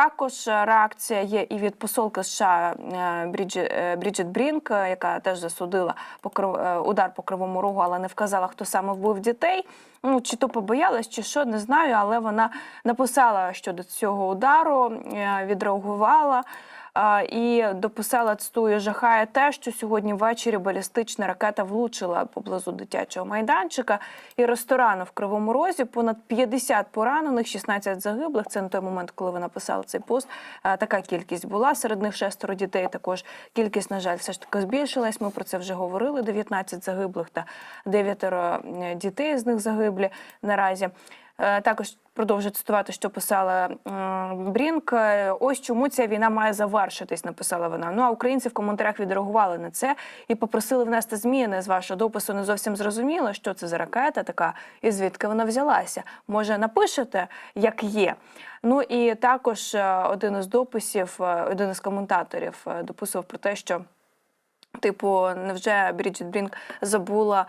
також реакція є і від посолки США е, Бріджі- е, Бріджит Брінк, е, яка теж засудила е, удар по кривому рогу, але не вказала, хто саме вбив дітей. Ну чи то побоялась, чи що, не знаю, але вона написала щодо цього удару, е, відреагувала. І дописала цитую, жахає те, що сьогодні ввечері балістична ракета влучила поблизу дитячого майданчика і ресторану в Кривому Розі. Понад 50 поранених, 16 загиблих. Це на той момент, коли ви написали цей пост. Така кількість була. Серед них шестеро дітей. Також кількість, на жаль, все ж таки збільшилась. Ми про це вже говорили. 19 загиблих та 9 дітей з них загиблі наразі. Е, Також продовжую цитувати, що писала Брінк. Е, Ось чому ця війна має завершитись, написала вона. Ну а українці в коментарях відреагували на це і попросили внести зміни з вашого допису. Не зовсім зрозуміло, що це за ракета така і звідки вона взялася. Може, напишете, як є. Ну і також е, один із дописів, е, один із коментаторів е, дописував про те, що. Типу, невже Бріджит Брінк забула,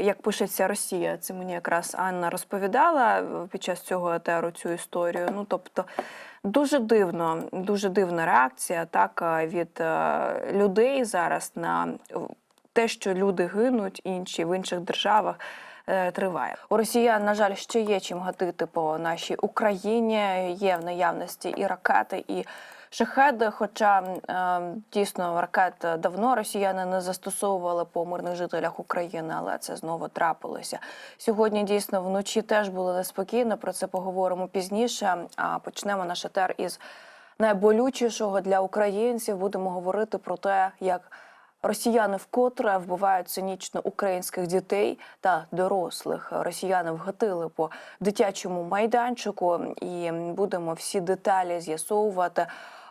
як пишеться Росія? Це мені якраз Анна розповідала е, під час цього етеру цю історію. Ну тобто дуже дивно, дуже дивна реакція так від е, людей зараз на те, що люди гинуть, інші в інших державах. е, Триває у росіян, на жаль, ще є чим гатити по нашій Україні. Є в наявності і ракети, і шахеди. Хоча е, дійсно ракет давно росіяни не застосовували по мирних жителях України, але це знову трапилося. Сьогодні дійсно вночі теж було неспокійно. Про це поговоримо пізніше. А почнемо наш етер із найболючішого для українців. Будемо говорити про те, як Росіяни вкотре вбивають цинічно українських дітей та дорослих. Росіяни вгатили по дитячому майданчику, і будемо всі деталі з'ясовувати.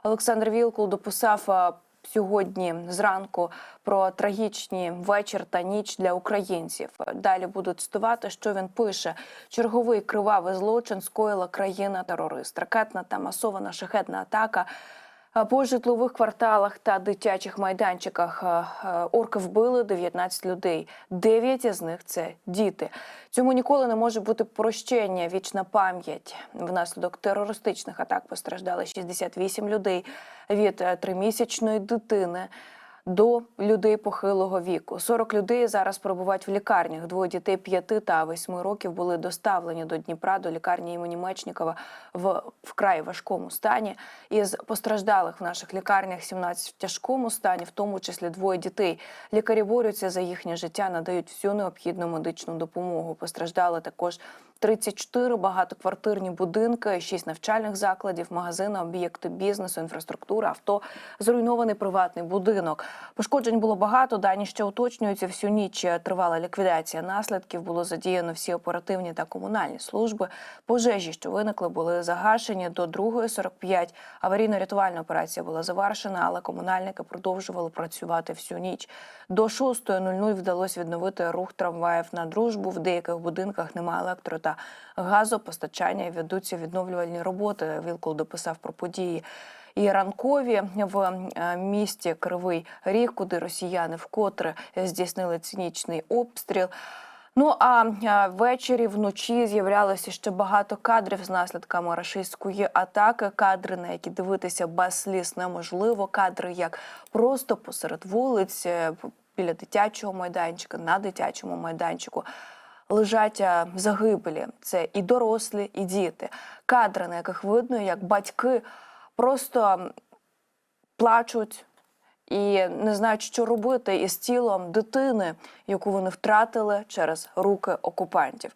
Олександр Вілкул дописав сьогодні зранку про трагічні вечір та ніч для українців. Далі буду цитувати, що він пише: черговий кривавий злочин скоїла країна-терорист, ракетна та масована шахетна атака. По житлових кварталах та дитячих майданчиках е, е, орки вбили 19 людей. Дев'ять із них це діти. Цьому ніколи не може бути прощення. Вічна пам'ять. Внаслідок терористичних атак постраждали 68 людей від е, тримісячної дитини. До людей похилого віку 40 людей зараз перебувають в лікарнях. Двоє дітей 5 та 8 років були доставлені до Дніпра до лікарні імені Мечникова в вкрай важкому стані. Із постраждалих в наших лікарнях 17 в тяжкому стані, в тому числі двоє дітей. Лікарі борються за їхнє життя, надають всю необхідну медичну допомогу. Постраждали також 34 багатоквартирні будинки, 6 навчальних закладів, магазини, об'єкти бізнесу, інфраструктура, авто, зруйнований приватний будинок. Пошкоджень було багато. Дані ще уточнюються. Всю ніч тривала ліквідація наслідків. Було задіяно всі оперативні та комунальні служби. Пожежі, що виникли, були загашені до 2.45. Аварійно-рятувальна операція була завершена, але комунальники продовжували працювати всю ніч. До 6.00 вдалося відновити рух трамваїв на дружбу. В деяких будинках немає електро та газопостачання і ведуться відновлювальні роботи. Вілкул дописав про події. І ранкові в е, місті Кривий Ріг, куди росіяни вкотре здійснили цинічний обстріл. Ну а е, ввечері вночі з'являлося ще багато кадрів з наслідками рашистської атаки. Кадри, на які дивитися без сліз неможливо. Кадри, як просто посеред вулиць, е, біля дитячого майданчика, на дитячому майданчику. Лежать загибелі. загиблі. Це і дорослі, і діти. Кадри, на яких видно, як батьки просто плачуть і не знають, що робити із тілом дитини, яку вони втратили через руки окупантів.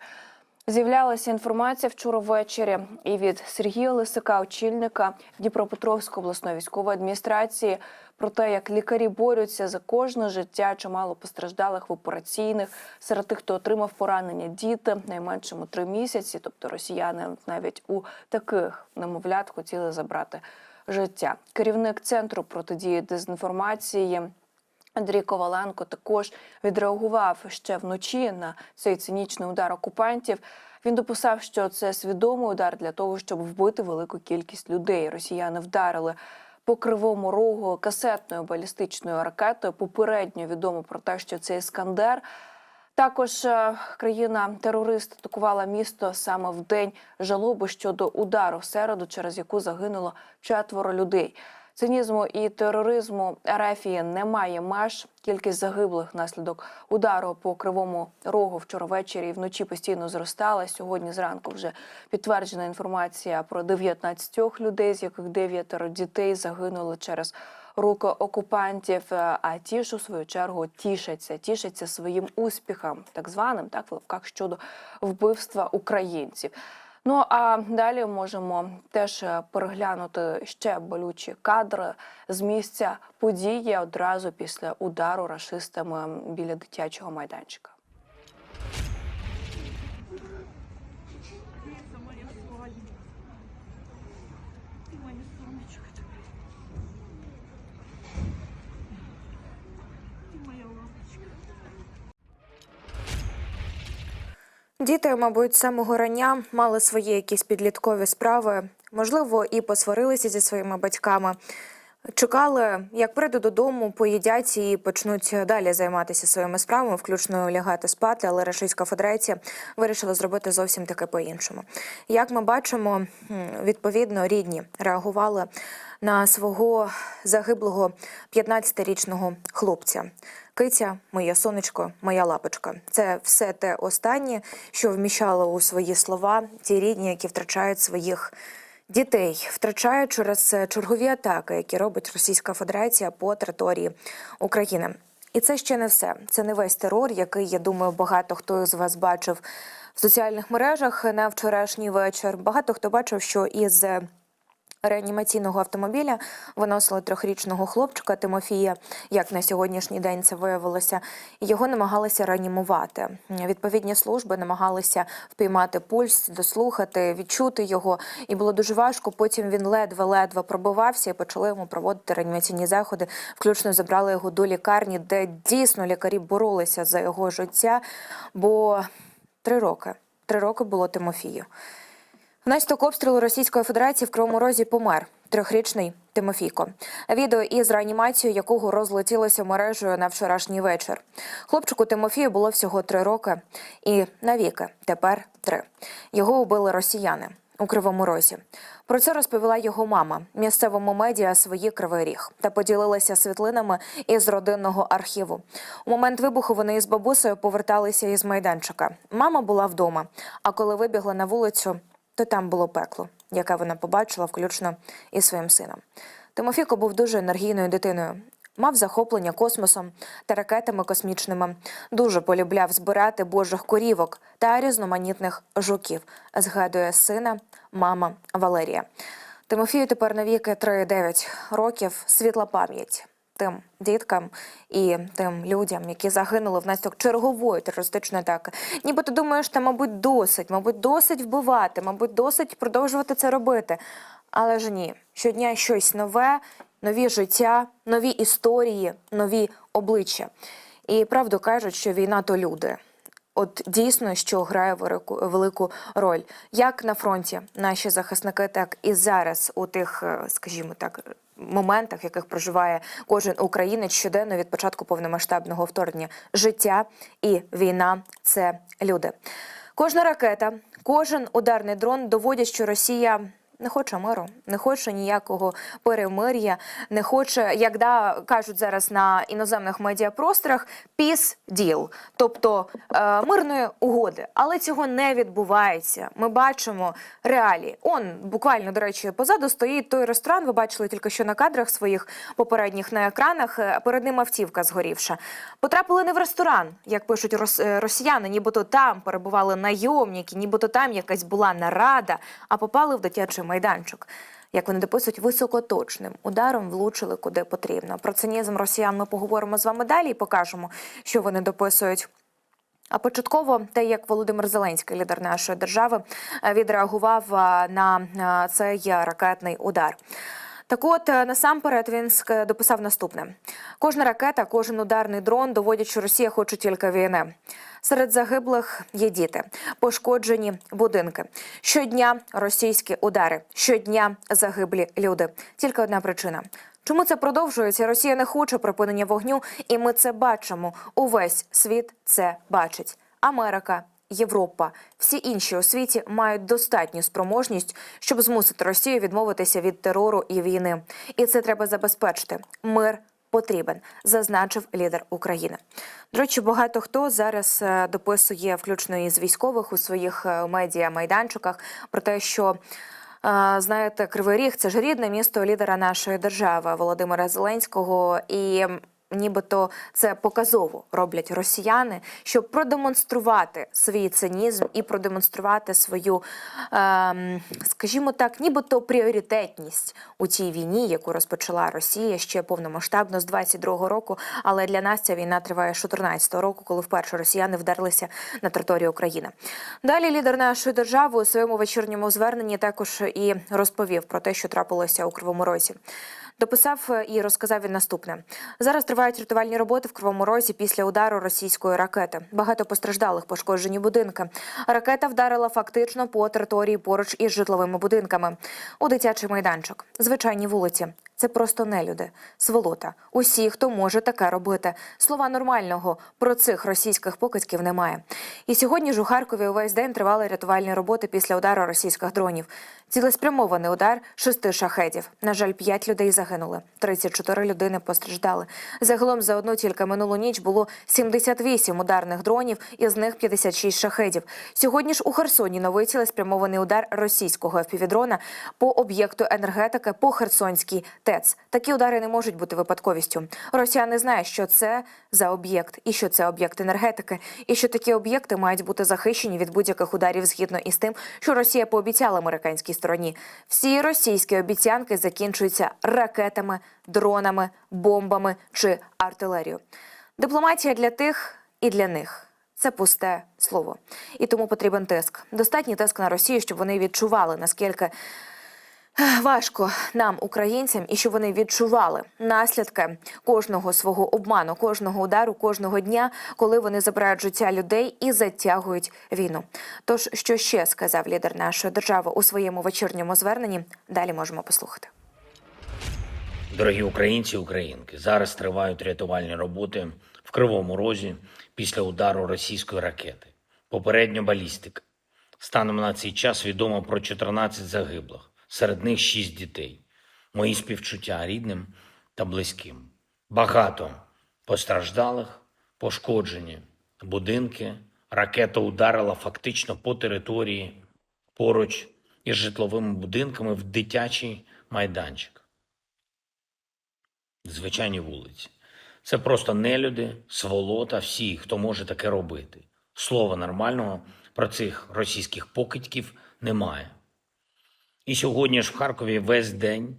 З'являлася інформація вчора ввечері і від Сергія Лисика, очільника Дніпропетровської обласної військової адміністрації, про те, як лікарі борються за кожне життя чимало постраждалих в операційних серед тих, хто отримав поранення діти найменшому три місяці. Тобто росіяни навіть у таких немовлят хотіли забрати життя. Керівник центру протидії дезінформації. Андрій Коваленко також відреагував ще вночі на цей цинічний удар окупантів. Він дописав, що це свідомий удар для того, щоб вбити велику кількість людей. Росіяни вдарили по кривому рогу касетною балістичною ракетою. Попередньо відомо про те, що це іскандер. Також е, країна-терорист атакувала місто саме в день жалоби щодо удару в середу, через яку загинуло четверо людей. Цинізму і тероризму Арафії немає меж. Кількість загиблих внаслідок удару по кривому рогу вчора ввечері і вночі постійно зростала. Сьогодні зранку вже підтверджена інформація про 19 людей, з яких дев'ятеро дітей загинули через руки окупантів. Е, А ті ж у свою чергу тішаться, тішаться своїм успіхам, так званим, так в лапках щодо вбивства українців. Ну а далі можемо теж е, переглянути ще болючі кадри з місця події одразу після удару рашистами біля дитячого майданчика. Діти, мабуть, самого рання мали свої якісь підліткові справи, можливо, і посварилися зі своїми батьками. Чекали, як прийдуть додому, поїдять і почнуть далі займатися своїми справами, включно лягати спати. Але Російська Федерація вирішила зробити зовсім таке по-іншому. Як ми бачимо, відповідно рідні реагували на свого загиблого 15-річного хлопця. Киця, моє сонечко, моя лапочка. Це все те останнє, що вміщало у свої слова ті рідні, які втрачають своїх дітей, втрачають через чергові атаки, які робить Російська Федерація по території України. І це ще не все. Це не весь терор, який я думаю, багато хто з вас бачив в соціальних мережах на вчорашній вечір. Багато хто бачив, що із реанімаційного автомобіля виносили трьохрічного хлопчика Тимофія, як на сьогоднішній день це виявилося. Його намагалися реанімувати. Відповідні служби намагалися впіймати пульс, дослухати, відчути його. І було дуже важко. Потім він ледве-ледве пробивався і почали йому проводити реанімаційні заходи. Включно забрали його до лікарні, де дійсно лікарі боролися за його життя. Бо три роки. Три роки було Тимофію. Внаслідок обстрілу Російської Федерації в Кривому Розі помер трьохрічний Тимофійко. Відео із реанімацією якого розлетілося мережею на вчорашній вечір. Хлопчику Тимофію було всього три роки, і навіки тепер три. Його убили росіяни у Кривому Розі. Про це розповіла його мама місцевому медіа свої кривий ріг та поділилася світлинами із родинного архіву. У момент вибуху вони із бабусею поверталися із майданчика. Мама була вдома. А коли вибігла на вулицю, то там було пекло, яке вона побачила, включно із своїм сином. Тимофійко був дуже енергійною дитиною. Мав захоплення космосом та ракетами космічними. Дуже полюбляв збирати божих корівок та різноманітних жуків. Згадує сина, мама Валерія. Тимофію тепер навіки 3-9 років. Світла пам'ять тим діткам і тим людям, які загинули внаслідок чергової терористичної атаки. Ніби ти думаєш, та мабуть досить, мабуть, досить вбивати, мабуть, досить продовжувати це робити. Але ж ні, щодня щось нове, нові життя, нові історії, нові обличчя. І правду кажуть, що війна то люди. От дійсно, що грає велику, роль, як на фронті наші захисники, так і зараз у тих, е, скажімо так, моментах, яких проживає кожен українець щоденно від початку повномасштабного вторгнення. Життя і війна це люди. Кожна ракета, кожен ударний дрон доводять, що Росія. Не хоче миру, не хоче ніякого перемир'я, не хоче, як да кажуть зараз на іноземних медіапросторах, peace deal, тобто е, мирної угоди. Але цього не відбувається. Ми бачимо реалії. Он буквально до речі, позаду стоїть той ресторан. Ви бачили тільки що на кадрах своїх попередніх на екранах. е, Перед ним автівка згорівша. Потрапили не в ресторан, як пишуть рос- е, росіяни, нібито там перебували найомники, нібито там якась була нарада, а попали в дитячий майданчик. Як вони дописують, високоточним ударом влучили куди потрібно. Про цинізм росіян ми поговоримо з вами далі і покажемо, що вони дописують. А початково те, як Володимир Зеленський, лідер нашої держави, е, відреагував е, на е, цей ракетний удар. Так от е, насамперед він дописав наступне: кожна ракета, кожен ударний дрон доводять, що Росія хоче тільки війни. Серед загиблих є діти, пошкоджені будинки. Щодня російські удари, щодня загиблі люди. Тільки одна причина. Чому це продовжується? Росія не хоче припинення вогню, і ми це бачимо. Увесь світ це бачить. Америка, Європа, всі інші у світі мають достатню спроможність, щоб змусити Росію відмовитися від терору і війни. І це треба забезпечити. Мир потрібен, зазначив лідер України. До речі, багато хто зараз е, дописує, включно із військових у своїх е, медіа майданчиках, про те, що. е, Знаєте, Кривий Ріг це ж рідне місто лідера нашої держави Володимира Зеленського, і нібито це показово роблять росіяни, щоб продемонструвати свій цинізм і продемонструвати свою, ем, скажімо так, нібито пріоритетність у цій війні, яку розпочала Росія ще повномасштабно з 22-го року. Але для нас ця війна триває з 14-го року, коли вперше росіяни вдерлися на територію України. Далі лідер нашої держави у своєму вечірньому зверненні також і розповів про те, що трапилося у Кривому Розі. Дописав е, і розказав він наступне: зараз тривають рятувальні роботи в Кривому Розі після удару російської ракети. Багато постраждалих, пошкоджені будинки. Ракета вдарила фактично по території поруч із житловими будинками. У дитячий майданчик, звичайні вулиці. Це просто нелюди, сволота. Усі, хто може таке робити. Слова нормального про цих російських покидьків немає. І сьогодні ж у Харкові увесь день тривали рятувальні роботи після удару російських дронів. Цілеспрямований удар шести шахедів. На жаль, п'ять людей загинули, 34 людини постраждали. Загалом за одну тільки минулу ніч було 78 ударних дронів, із них 56 шахедів. Сьогодні ж у Херсоні новий цілеспрямований удар російського ФПВ-дрона по об'єкту енергетики по Херсонській ТЕЦ. Такі удари не можуть бути випадковістю. Росіяни знають, що це за об'єкт, і що це об'єкт енергетики, і що такі об'єкти мають бути захищені від будь-яких ударів згідно із тим, що Росія пообіцяла американській стороні. Всі російські обіцянки закінчуються ракетами, дронами, бомбами чи артилерією. Дипломатія для тих і для них. Це пусте слово, і тому потрібен тиск. Достатній тиск на Росію, щоб вони відчували наскільки Важко нам, українцям, і щоб вони відчували наслідки кожного свого обману, кожного удару, кожного дня, коли вони забирають життя людей і затягують війну. Тож, що ще сказав лідер нашої держави у своєму вечірньому зверненні? Далі можемо послухати. Дорогі українці і українки, зараз тривають рятувальні роботи в Кривому Розі після удару російської ракети. Попередньо балістика. Станом на цей час відомо про 14 загиблих, серед них 6 дітей. Мої співчуття рідним та близьким. Багато постраждалих, пошкоджені будинки. Ракета ударила фактично по території поруч із житловими будинками в дитячий майданчик звичайні вулиці. Це просто нелюди, сволота, всі, хто може таке робити. Слова нормального про цих російських покидьків немає. І сьогодні ж в Харкові весь день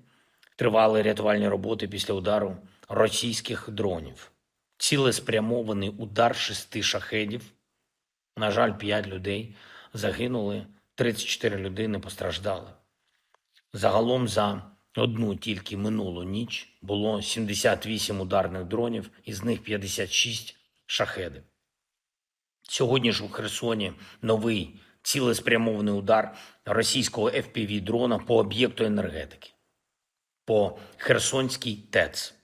тривали рятувальні роботи після удару російських дронів. Цілеспрямований удар шести шахедів. На жаль, 5 людей загинули, 34 людини постраждали. Загалом за одну тільки минулу ніч було 78 ударних дронів, із них 56 шахеди. Сьогодні ж у Херсоні новий цілеспрямований удар російського FPV-дрона по об'єкту енергетики, по Херсонській ТЕЦ.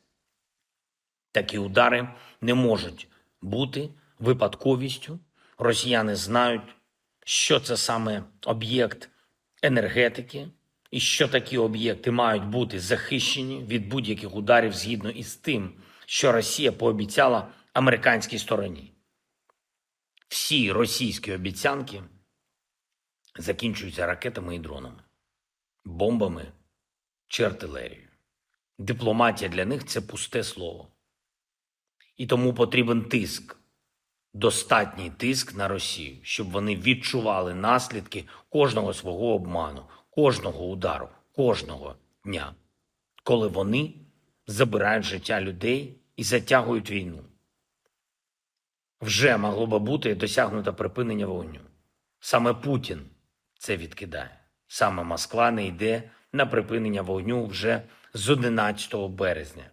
Такі удари не можуть бути випадковістю. Росіяни знають, що це саме об'єкт енергетики, і що такі об'єкти мають бути захищені від будь-яких ударів згідно із тим, що Росія пообіцяла американській стороні. Всі російські обіцянки закінчуються ракетами і дронами, бомбами чи артилерією. Дипломатія для них це пусте слово. І тому потрібен тиск, достатній тиск на Росію, щоб вони відчували наслідки кожного свого обману, кожного удару, кожного дня, коли вони забирають життя людей і затягують війну. Вже могло би бути досягнуто припинення вогню. Саме Путін це відкидає. Саме Москва не йде на припинення вогню вже з 11 березня.